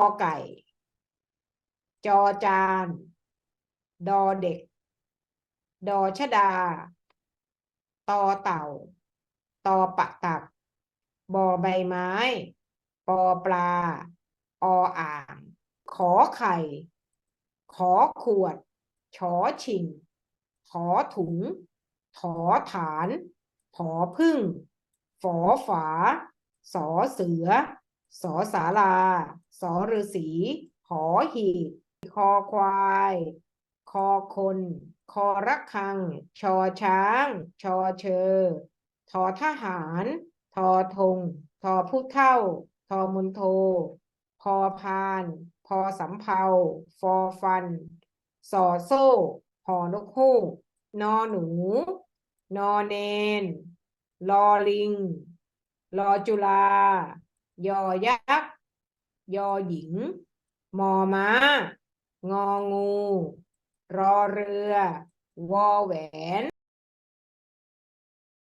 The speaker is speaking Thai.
อไก่ จอจาน ดอเด็ก ดอชดา ตอเต่า ตอปะตัก บอใบไม้ ปอปลา ออ่าง ขอไข่ ขอขวด ชอชิง ขอถุง ถอฐาน ผอพึ่ง ฝอฝา สอเสือ สอสาราสอฤาษีหอหีบคอควาย คอคน คอระฆัง ชอช้าง ชอเชอ ทอทหาร ทอธง ทอผู้เท่า ทอมุนโท พอพาน พอสำเภา ฟอฟัน สอโซ่ หอนกฮูกนอหนู นอเนน ลอลิงรอจุฬา ยอยักษ์ยอหญิง มอม้า งองู รอเรือ วอแหวน